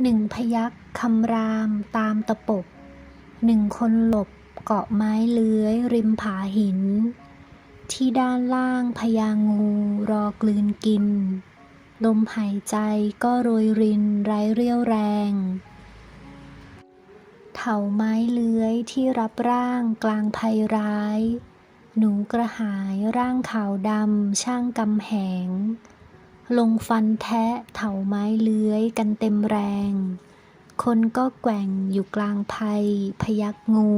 หนึ่งพยัคฆ์คำรามตามตะปบ หนึ่งคนหลบเกาะไม้เลื้อยริมผาหิน ที่ด้านล่างพญางูรอกลืนกิน ลมหายใจก็โรยรินไร้เรี่ยวแรง เถาไม้เลื้อยที่รับร่างกลางภัยร้าย หนูกระหายร่างขาวดำช่างกำแหง ลงฟันแทะเถาไม้เลื้อยกันเต็มแรง คนก็แกว่งอยู่กลางภัยพยักงู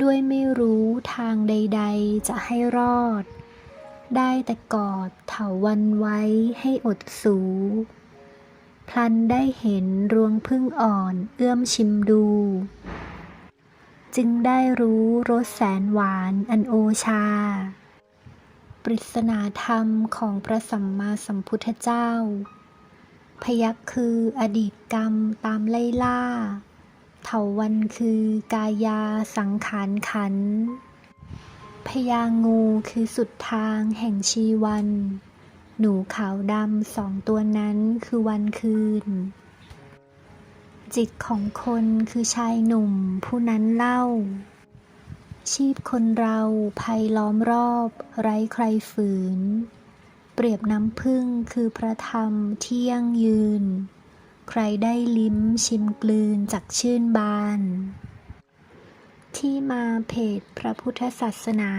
ด้วยไม่รู้ทางใดๆจะให้รอด ได้แต่กอดเถาวันไว้ให้อดสู พลันได้เห็นรวงพึ่งอ่อนเอื้อมชิมดู จึงได้รู้รสแสนหวานอันโอชา ปริศนาธรรมของพระสัมมาสัมพุทธเจ้า พยักคืออดีตกรรมตามไล่ล่า เถาวันคือกายาสังขารขันพญางูคือสุดทางแห่งชีวัน หนูขาวดำสองตัวนั้นคือวันคืน จิตของคนคือชายหนุ่มผู้นั้นเล่า ชีพคนเราภัยล้อมรอบ ไร้ใครฝืน เปรียบน้ำพึ่งคือพระธรรมเที่ยงยืน ใครได้ลิ้มชิมกลืนจากชื่นบาน ที่มาเพจพระพุทธศาสนา